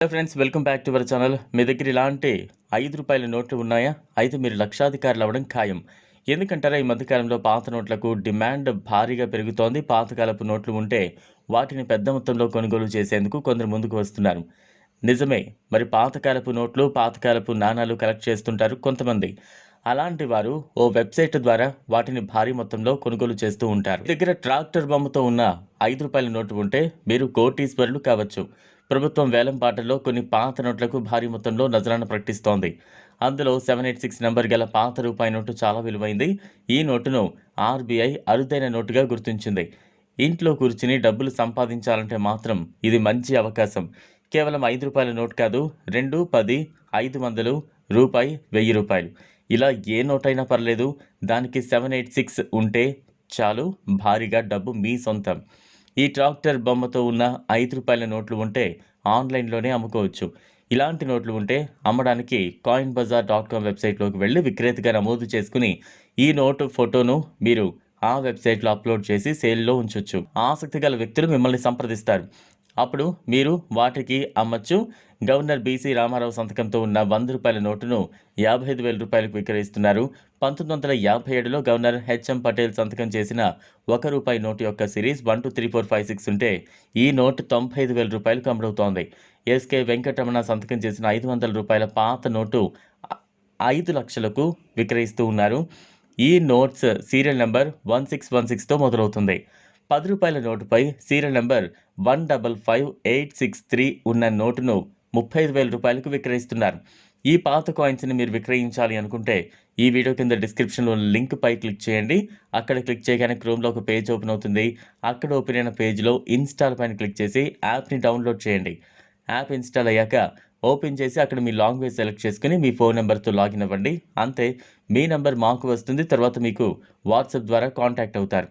Hello friends welcome back to our channel మీ దగ్గర ఇలాంటి ఐదు రూపాయల నోట్లు ఉన్నాయా? అయితే మీరు లక్షాధికారులు అవ్వడం ఖాయం. ఎందుకంటారా ఈ మధ్యకాలంలో పాత నోట్లకు డిమాండ్ భారీగా పెరుగుతోంది. పాతకాలపు నోట్లు ఉంటే వాటిని పెద్ద మొత్తంలో కొనుగోలు చేసేందుకు కొందరు ముందుకు వస్తున్నారు. నిజమే మరి పాతకాలపు నోట్లు పాతకాలపు నాణాలు కలెక్ట్ చేస్తుంటారు కొంతమంది. అలాంటి వారు ఓ వెబ్సైట్ ద్వారా వాటిని భారీ మొత్తంలో కొనుగోలు చేస్తూ ఉంటారు. దగ్గర ట్రాక్టర్ బొమ్మతో ఉన్న ఐదు రూపాయల నోటు ఉంటే మీరు కోటీశ్వరులు కావచ్చు. ప్రభుత్వం వేలం పాటల్లో కొన్ని పాత నోట్లకు భారీ మొత్తంలో నజరాన ప్రకటిస్తోంది. అందులో సెవెన్ ఎయిట్ సిక్స్ నెంబర్ గల పాత రూపాయి నోటు చాలా విలువైంది. ఈ నోటును ఆర్బీఐ అరుదైన నోటుగా గుర్తించింది. ఇంట్లో కూర్చుని డబ్బులు సంపాదించాలంటే మాత్రం ఇది మంచి అవకాశం. కేవలం ఐదు రూపాయల నోట్ కాదు రెండు పది ఐదు వందలు రూపాయి వెయ్యి రూపాయలు. ఇలా ఏ నోట్ అయినా పర్లేదు దానికి సెవెన్ ఎయిట్ సిక్స్ ఉంటే చాలు భారీగా డబ్బు మీ సొంతం. ఈ ట్రాక్టర్ బొమ్మతో ఉన్న ఐదు రూపాయల నోట్లు ఉంటే ఆన్లైన్లోనే అమ్ముకోవచ్చు. ఇలాంటి నోట్లు ఉంటే అమ్మడానికి కాయిన్ బజార్ డాట్ కామ్ వెబ్సైట్లోకి వెళ్ళి విక్రేతగా నమోదు చేసుకుని ఈ నోటు ఫోటోను మీరు ఆ వెబ్సైట్లో అప్లోడ్ చేసి సేల్లో ఉంచొచ్చు. ఆసక్తి గల వ్యక్తులు మిమ్మల్ని సంప్రదిస్తారు. అప్పుడు మీరు వాటికి అమ్మచ్చు. గవర్నర్ బీసీ రామారావు సంతకంతో ఉన్న వంద రూపాయల నోటును యాభై ఐదు వేల రూపాయలకు విక్రయిస్తున్నారు. పంతొమ్మిది వందల యాభై ఏడులో గవర్నర్ హెచ్ఎం పటేల్ సంతకం చేసిన ఒక రూపాయి నోటు యొక్క series one two three four five six ఉంటే ఈ నోటు తొంభై ఐదు వేల రూపాయలకు అమ్ముడవుతోంది. ఎస్కే వెంకటరమణ సంతకం చేసిన ఐదు వందల రూపాయల పాత నోటు ఐదు లక్షలకు విక్రయిస్తూ ఉన్నారు. ఈ notes serial number one six one సిక్స్తో మొదలవుతుంది. పది రూపాయల నోటుపై serial number one double five eight six three ఉన్న నోటును ముప్పై ఐదు వేల రూపాయలకు విక్రయిస్తున్నారు. ఈ పాత కాయిన్స్ని మీరు విక్రయించాలి అనుకుంటే ఈ వీడియో కింద డిస్క్రిప్షన్లో లింక్ పై క్లిక్ చేయండి. అక్కడ క్లిక్ చేయగానే క్రోమ్లో ఒక పేజ్ ఓపెన్ అవుతుంది. అక్కడ ఓపెన్ అయిన పేజ్లో ఇన్స్టాల్ పైన క్లిక్ చేసి యాప్ని డౌన్లోడ్ చేయండి. యాప్ ఇన్స్టాల్ అయ్యాక ఓపెన్ చేసి అక్కడ మీ లాంగ్వేజ్ సెలెక్ట్ చేసుకుని మీ ఫోన్ నెంబర్తో లాగిన్ అవ్వండి. అంతే మీ నెంబర్ మాకు వస్తుంది. తర్వాత మీకు వాట్సాప్ ద్వారా కాంటాక్ట్ అవుతారు.